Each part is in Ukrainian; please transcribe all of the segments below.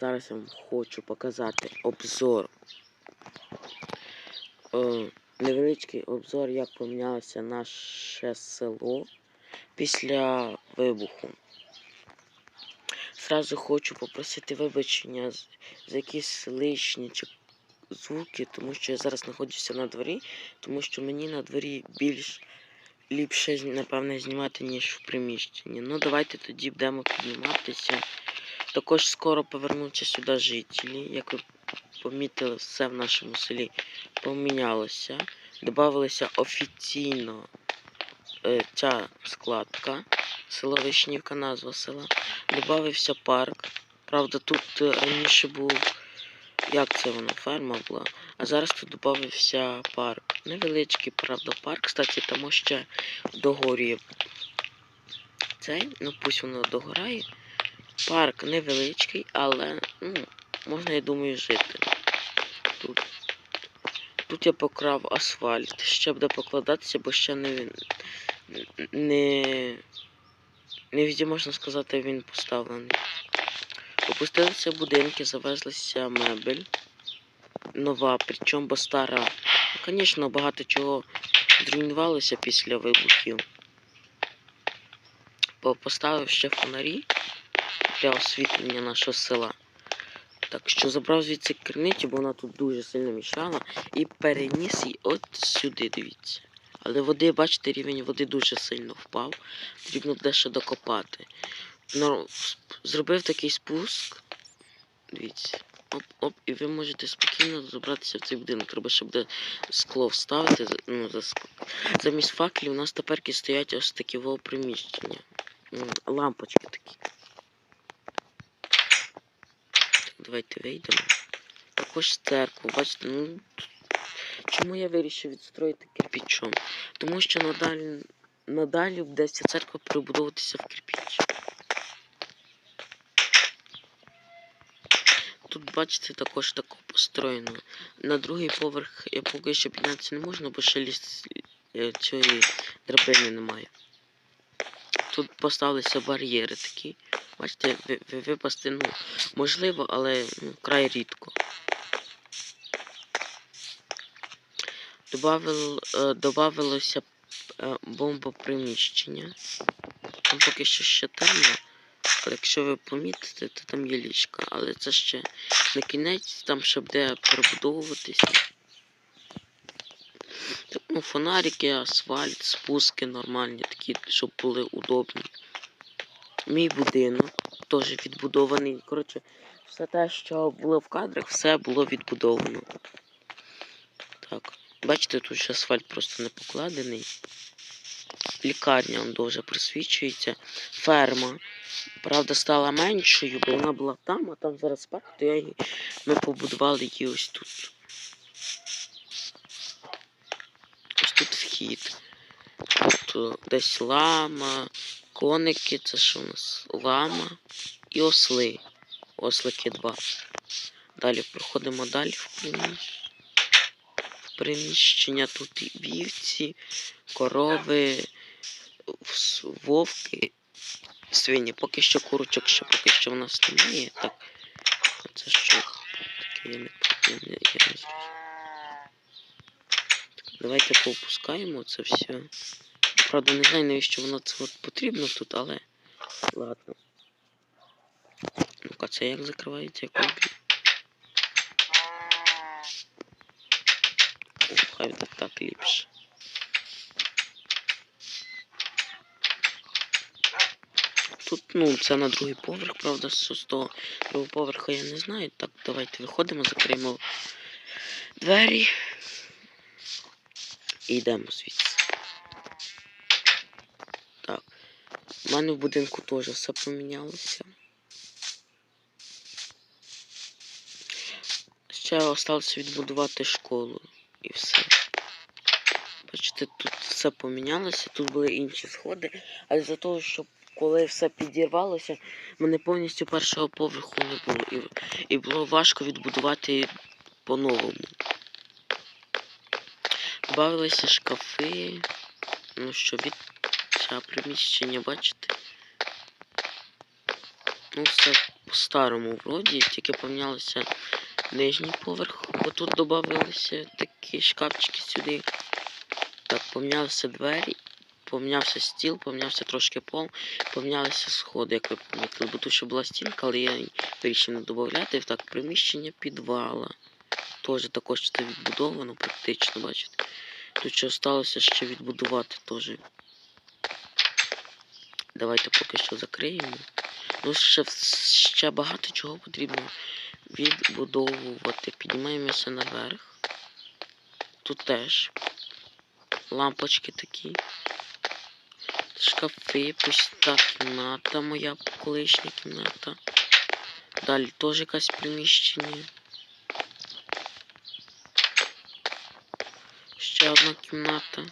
Зараз я вам хочу показати обзор. Е, невеличкий обзор, як помінялося наше село після вибуху. Зразу хочу попросити вибачення за якісь лишні чи звуки, тому що я зараз знаходжуся на дворі, тому що мені на дворі більш ліпше, напевне, знімати, ніж в приміщенні. Ну, давайте тоді будемо підніматися. Також скоро повернуться сюди жителі. Як ви помітили, все в нашому селі помінялося. Добавилася офіційно е, ця складка. Село Вишнівка, назва села. Добавився парк. Правда, тут е, раніше був. Як це воно? Ферма була. А зараз тут додався парк. Невеличкий, правда, парк. Кстати, там ще догорює цей, ну пусть воно догорає. Парк невеличкий, але ну, можна, я думаю, жити. Тут. Тут я покрав асфальт. Ще буде покладатися, бо ще не. Не. Не можна сказати, він поставлений. Опустилися будинки, завезлися мебель. Нова, причому бо стара. Ну, Звісно, багато чого зруйнувалося після вибухів. Поставив ще фонарі для освітлення нашого села. Так що забрав звідси криницю, бо вона тут дуже сильно мішала, і переніс її от сюди, дивіться. Але води, бачите, рівень води дуже сильно впав. Потрібно буде ще докопати. Зробив такий спуск. Дивіться. Оп, оп, і ви можете спокійно забратися в цей будинок. Треба ще буде скло вставити. Ну, за Замість факелів у нас тепер стоять ось такі приміщення. Лампочки такі. Так, давайте вийдемо. Також церкву, бачите, ну. Чому я вирішив відстроїти кирпичом? Тому що надалі, надалі ця церква перебудовуватися в кирпіч. Тут, бачите, також тако построєно. На другий поверх я поки що піднятися не можна, бо ще ліс е, цієї драбини немає. Тут поставилися бар'єри такі. Бачите, ви, ви, випасти, ну, можливо, але ну, край рідко. Добавил, е, добавилося е, бомбоприміщення. Там поки що ще темно. Але якщо ви помітите, то там є ліжка. Але це ще не кінець, там ще буде перебудовуватися. Ну, фонарики, асфальт, спуски нормальні, такі, щоб були удобні. Мій будинок теж відбудований. Коротше, все те, що було в кадрах, все було відбудовано. Так. Бачите, тут ще асфальт просто не покладений. Лікарня он дуже просвічується. Ферма. Правда, стала меншою, бо вона була там, а там зараз парк, то я її... ми побудували її ось тут. Ось тут вхід. Тут десь лама, коники, це що у нас? Лама і осли. Ослики два. Далі проходимо далі в приміщення. Приміщення тут і вівці, корови, вовки, свині. Поки що курочок ще поки що в нас немає. Так. Це що? Таке я не, я не, я не зрозумів. Давайте поопускаємо це все. Правда, не знаю, навіщо воно це от потрібно тут, але. Ладно. Ну-ка, це як закривається, як обі. Хай буде так ліпше. Тут, ну, це на другий поверх, правда, з того другого поверха я не знаю. Так, давайте виходимо, закриємо двері. І йдемо звідси. У мене в будинку теж все помінялося. Ще осталося відбудувати школу і все. Бачите, тут все помінялося, тут були інші сходи, але за того, що коли все підірвалося, мене повністю першого поверху не було. І, і було важко відбудувати по-новому. Добавилися шкафи, ну що від цього приміщення, бачите? Ну, все по-старому вроді, тільки помінялися нижній поверх, бо тут додавалися такі шкафчики сюди. Так, помінялися двері, помінявся стіл, помінявся трошки пол, помінялися сходи, як ви помітили. Бо тут ще була стінка, але я її вирішив не додати. Так, приміщення підвала. Теж також це відбудовано практично, бачите. Тут ще залишилося ще відбудувати теж. Давайте поки що закриємо. Ну, ще, ще багато чого потрібно відбудовувати. Піднімаємося наверх. Тут теж лампочки такі. Шкафи, пуста кімната, моя колишня кімната. Далі теж якась приміщення. Ще одна кімната.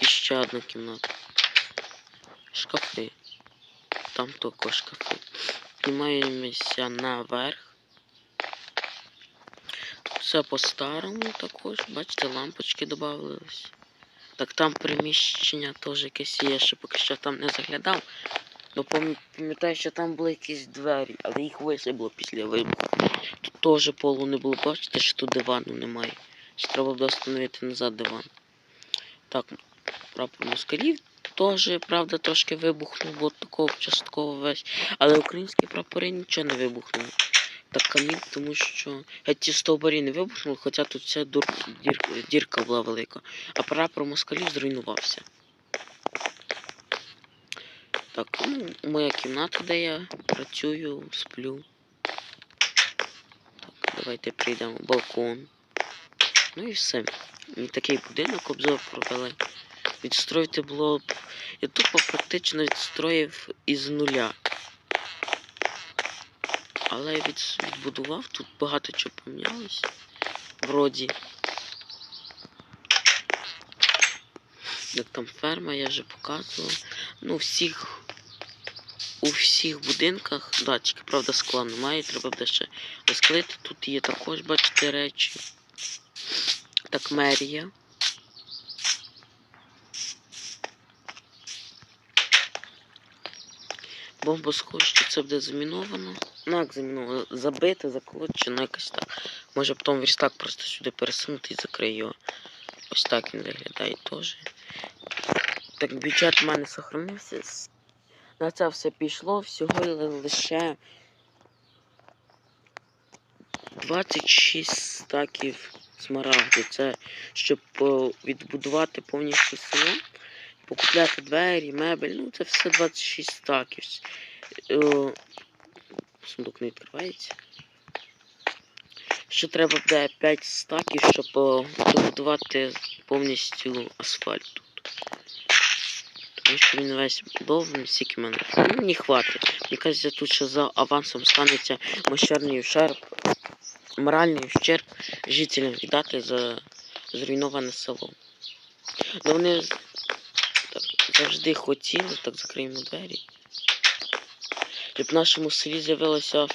І ще одна кімната. Шкафи. Там також шкафи. Піднімаємося наверх. Все по-старому також. Бачите, лампочки додавались. Так там приміщення теж якесь є, ще поки що там не заглядав. Ну пам'ятаю, що там були якісь двері, але їх висибло після вибуху. Тут теж полу не було, бачите, що тут дивану немає. Ще треба буде встановити назад диван. Так, прапор москалів теж, правда, трошки вибухнув, бо такого частково весь. Але українські прапори нічого не вибухнули. Так камінь, тому що геть ті стовбарі не вибухнули, хоча тут вся дур... дір... дірка була велика. А прапор москалів зруйнувався. Так, ну, моя кімната, де я працюю, сплю. Так, давайте прийдемо. Балкон. Ну і все. І такий будинок обзор провели. Відстроїти було б. Я тупо практично відстроїв із нуля. Але я від... відбудував, тут багато чого помінялось. Вроді. Як там ферма, я вже показував. Ну, всіх. У всіх будинках, да, тільки правда скла немає, треба буде ще розклеїти. Тут є також, бачите, речі. Так, мерія. Бомбосховище це буде заміновано. Ну, як заміновано, забите, заколочено, якось так. Може потім верстак просто сюди пересунути і закрию його. Ось так він виглядає теж. Так, бюджет в мене сохранився. На це все пішло всього лише 26 стаків смарагду. Це щоб е, відбудувати повністю село, покупляти двері, мебель. Ну, це все 26 стаків. Е, Сундук не відкривається. Ще треба буде 5 стаків, щоб е, добудувати повністю асфальт тут. Тому що він весь будований, стільки мене. Ну, мені хватить. Мені кажеться, тут ще за авансом станеться мощерний ущерб, моральний ущерб жителям віддати за зруйноване село. Ну вони завжди хотіли, так закриємо двері. Щоб в нашому селі з'явилася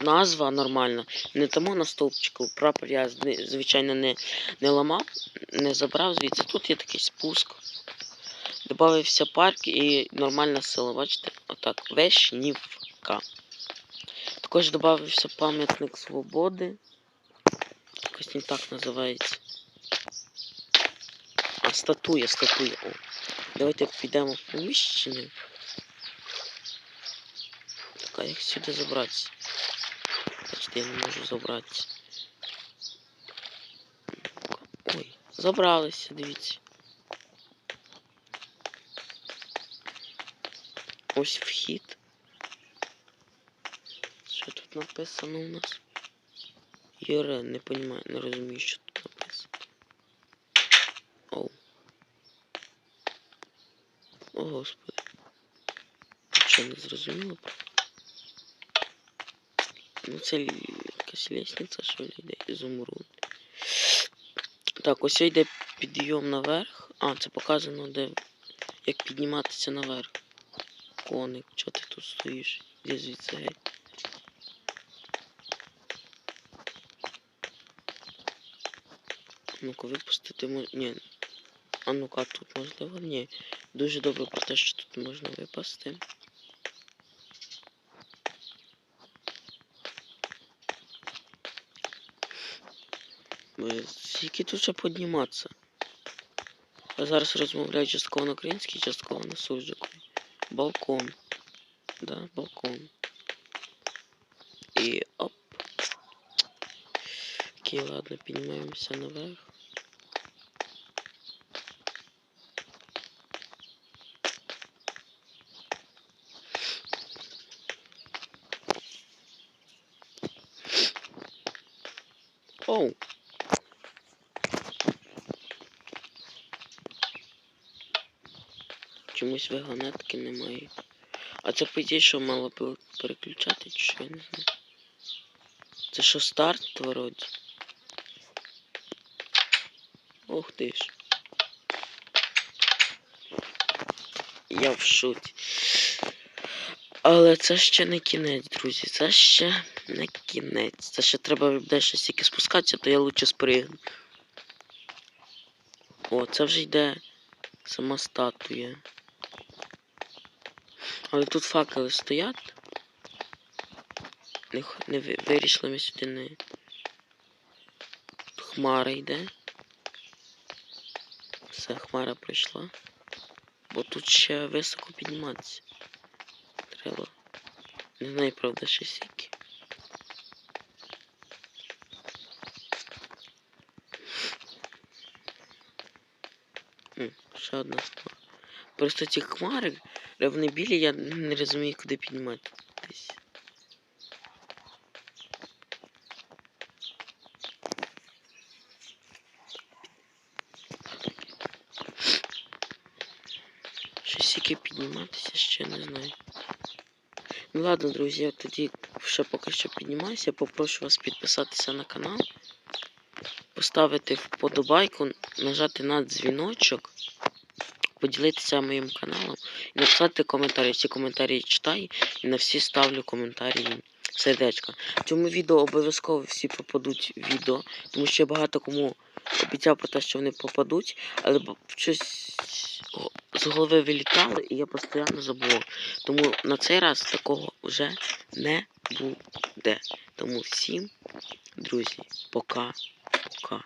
назва нормальна. Не тому на стовпчику прапор я звичайно не, не ламав, не забрав звідси. Тут є такий спуск. Добавився парк і нормальне село, бачите? Отак. Вешнівка. Також додався пам'ятник свободи. Якось він так називається. А, статуя, статуя. О. Давайте підемо в приміщення. Так, а як сюди забратися? Бачите, я не можу забратися. Ой, забралися, дивіться. Ось вхід. Що тут написано у нас? Юре, не понимаю, не розумію, що тут написано. Оу. О, господи. Що не зрозуміло? Ну це якась лестниця, що ли, йде ізумруд. Так, ось йде підйом наверх. А, це показано, де як підніматися наверх. Коник, чого ти тут стоїш? Іди звідси геть. Ну-ка, випустити мож... Ні. А ну-ка, тут можливо? Ні. Дуже добре про те, що тут можна випасти. Скільки тут ще підніматися? Я зараз розмовляю частково на українській, частково на суржику. Балкон. Да, балкон. І оп. Окей, ладно, піднімаємося наверх. Чомусь вагонетки немає. А це по ідеї, що мало би переключати, чи я не знаю. Це що старт вроді? Ух ти ж. Я в шоці. Але це ще не кінець, друзі. Це ще не кінець. Це ще треба буде ще стільки спускатися, то я лучше спригну. О, це вже йде сама статуя. Але тут факели стоять. Не, не вирішили ми сюди не. Хмара йде. Все, хмара прийшла. Бо тут ще високо підніматися. Треба. Не знаю, правда, ще сіки. Ще одна хмара. Просто ці хмари, де вони білі, я не розумію, куди піднімати. Десь. Щось яке підніматися, ще не знаю. Ну ладно, друзі, я тоді ще поки що піднімаюся. Попрошу вас підписатися на канал, поставити вподобайку, нажати на дзвіночок, поділитися моїм каналом і написати коментарі. Всі коментарі читаю і на всі ставлю коментарі сердечка. В цьому відео обов'язково всі попадуть в відео, тому що я багато кому обіцяв про те, що вони попадуть, але щось з голови вилітало і я постійно забув. Тому на цей раз такого вже не буде. Тому всім, друзі, пока, пока.